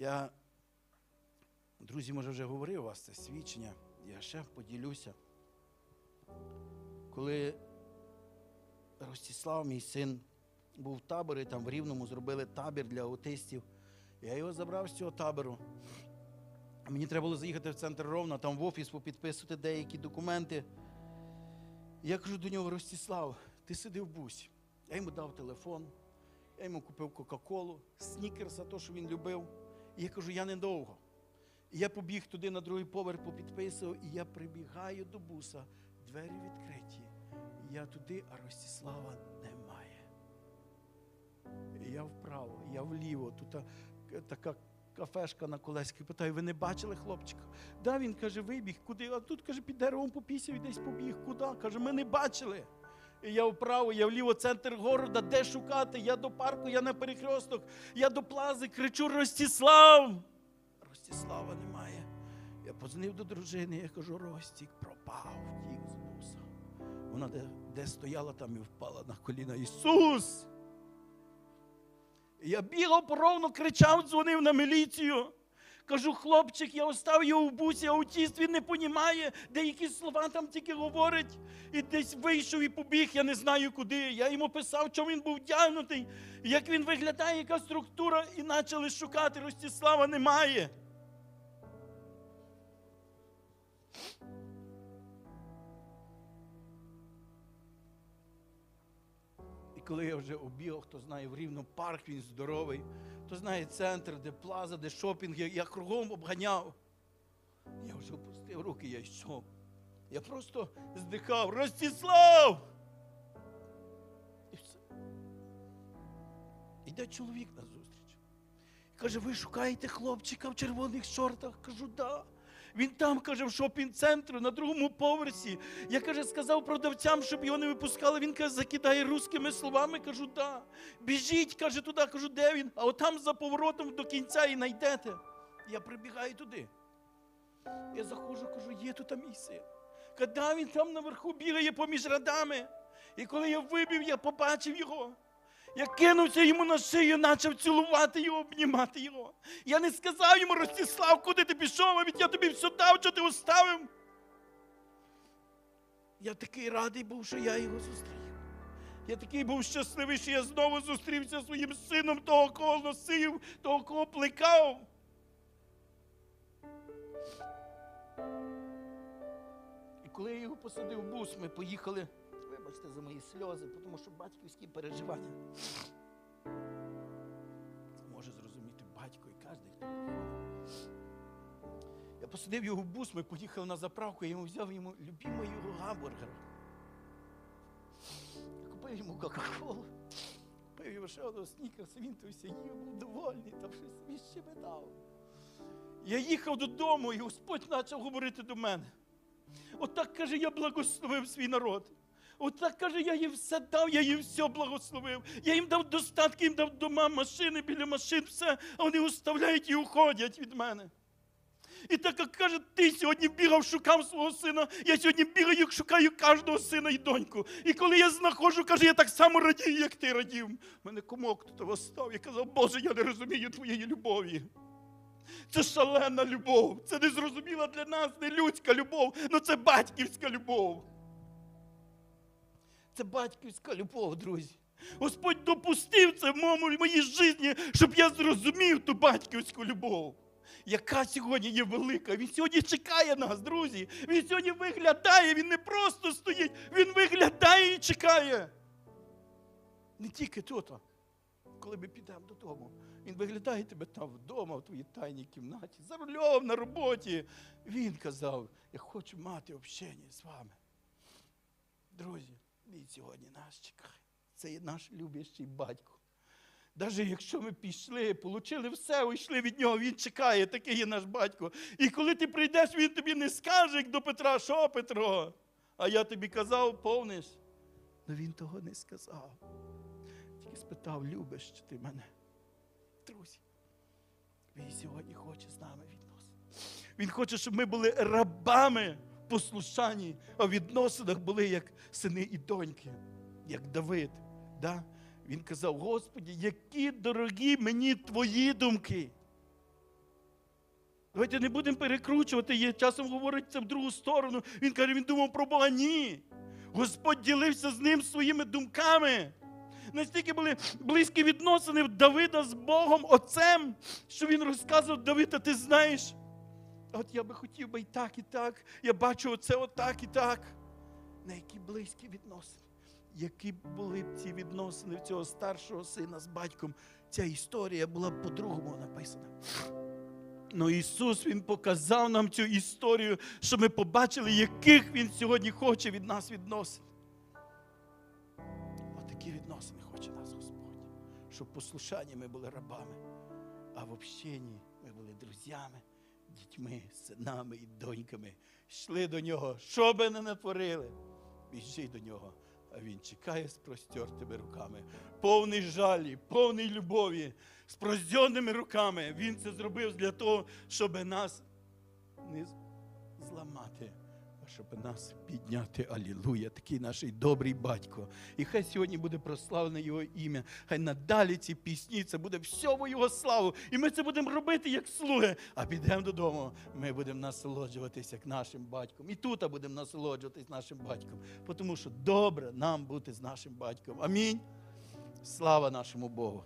Я, друзі, може, вже говорив у вас це свідчення. Я ще поділюся. Коли Ростислав, мій син, був в таборі, там в Рівному зробили табір для аутистів. Я його забрав з цього табору. Мені треба було заїхати в центр Ровно, там в офіс попідписувати деякі документи. Я кажу до нього, Ростислав, ти сиди в бусі. Я йому дав телефон, я йому купив Кока-Колу, снікерса, то, що він любив. І я кажу, я недовго. І я побіг туди на другий поверх, попідписував, і я прибігаю до буса, двері відкриті. Я туди, а Ростислава немає. І я вправо, я вліво. Тут така кафешка на Колеській. Питаю, ви не бачили хлопчика? Да, він каже, вибіг. Куди? А тут каже, під деревом попісяв і десь побіг. Куди? Каже, ми не бачили. Я вправо, я вліво, центр города, де шукати? Я до парку, я на перехресток, я до плази, кричу Ростислав! Ростислава немає. Я подзвонив до дружини, я кажу, Ростік пропав, втік з буса. Вона де, де стояла, там і впала на коліна. Ісус! Я бігав поровно, кричав, дзвонив на міліцію. Кажу, хлопчик, я остав його в бусі, аутіст, він не понімає, деякі слова там тільки говорить. І десь вийшов і побіг, я не знаю куди. Я йому писав, чому він був вдягнутий, як він виглядає, яка структура, і почали шукати. Ростислава немає. Коли я вже обігав, хто знає, в рівно парк, він здоровий, хто знає центр, де плаза, де шопінг, я, кругом обганяв. Я вже опустив руки, я йшов. Я просто здихав. Ростислав! І все. Іде чоловік на зустріч. Каже, ви шукаєте хлопчика в червоних шортах? Кажу, да. Він там, каже, в шопінг-центру на другому поверсі. Я каже, сказав продавцям, щоб його не випускали. Він каже, закидає русскими словами. Кажу, да. Біжіть, каже, туди, кажу, де він? А отам за поворотом до кінця і знайдете. Я прибігаю туди. Я заходжу, кажу, є тут син. Коли він там наверху бігає поміж радами. І коли я вибив, я побачив його. Я кинувся йому на шию, почав цілувати його, обнімати його. Я не сказав йому, Ростислав, куди ти пішов, а від я тобі все дав, що ти оставив. Я такий радий був, що я його зустрів. Я такий був щасливий, що я знову зустрівся зі своїм сином, того, кого носив, того, кого плекав. І коли я його посадив в бус, ми поїхали. Вибачте за мої сльози, тому що батьківські переживання. Може зрозуміти батько і кожен, хто приходить. Я посадив його в бус, ми поїхали на заправку, я йому взяв йому любимого його гамбургера. Я купив йому Кока-Колу, купив йому ще одного снікерса, він то все їв, був довольний, там щось собі щебетав. Я їхав додому, і Господь почав говорити до мене. Отак каже, я благословив свій народ. Отак каже, я їм все дав, я їм все благословив. Я їм дав достатки, їм дав дома, машини біля машин, все, а вони уставляють і уходять від мене. І так як каже, ти сьогодні бігав, шукав свого сина, я сьогодні бігаю, шукаю кожного сина і доньку. І коли я знаходжу, каже, я так само радію, як ти радів. Мене комок тут восстав. Я казав, Боже, я не розумію твоєї любові. Це шалена любов. Це незрозуміла для нас, не людська любов, але це батьківська любов. Це батьківська любов, друзі. Господь допустив це в моєму в моїй житті, щоб я зрозумів ту батьківську любов, яка сьогодні є велика. Він сьогодні чекає нас, друзі. Він сьогодні виглядає, він не просто стоїть, він виглядає і чекає. Не тільки а коли ми підемо додому. Він виглядає тебе там вдома, в твоїй тайній кімнаті, за рулем на роботі. Він казав, я хочу мати общення з вами. Друзі, він сьогодні нас чекає. Це є наш любящий батько. Навіть якщо ми пішли, отримали все, уйшли від нього, він чекає, такий є наш батько. І коли ти прийдеш, він тобі не скаже, як до Петра, що Петро? А я тобі казав, повниш. Але він того не сказав. Тільки спитав, любиш ти мене? Друзі, він сьогодні хоче з нами відносин. Він хоче, щоб ми були рабами послушанні, а в відносинах були як сини і доньки, як Давид. Да? Він казав: Господі, які дорогі мені твої думки. Давайте не будемо перекручувати. Є часом говорить це в другу сторону. Він каже, він думав про Бога. Ні. Господь ділився з ним своїми думками. Настільки були близькі відносини Давида з Богом, Отцем, що він розказував Давида, ти знаєш. От я би хотів би і так, і так. Я бачу оце отак і так. На які близькі відносини. Які були б ці відносини в цього старшого сина з батьком, ця історія була б по-другому написана. Ну Ісус Він показав нам цю історію, щоб ми побачили, яких Він сьогодні хоче від нас відносин. Отакі відносини хоче нас Господь. Щоб в послушанні ми були рабами, а в общенні ми були друзями, дітьми, синами і доньками. Йшли до нього, що би не натворили. Біжи до нього, а він чекає з простертими руками, повний жалі, повний любові, з прозьонними руками. Він це зробив для того, щоб нас не зламати, щоб нас підняти. Алілуя, такий наш добрий батько. І хай сьогодні буде прославлене Його ім'я. Хай надалі ці пісні, це буде все в Його славу. І ми це будемо робити як слуги. А підемо додому. Ми будемо насолоджуватися як нашим батьком. І тут будемо насолоджуватись нашим батьком. Тому що добре нам бути з нашим батьком. Амінь. Слава нашому Богу.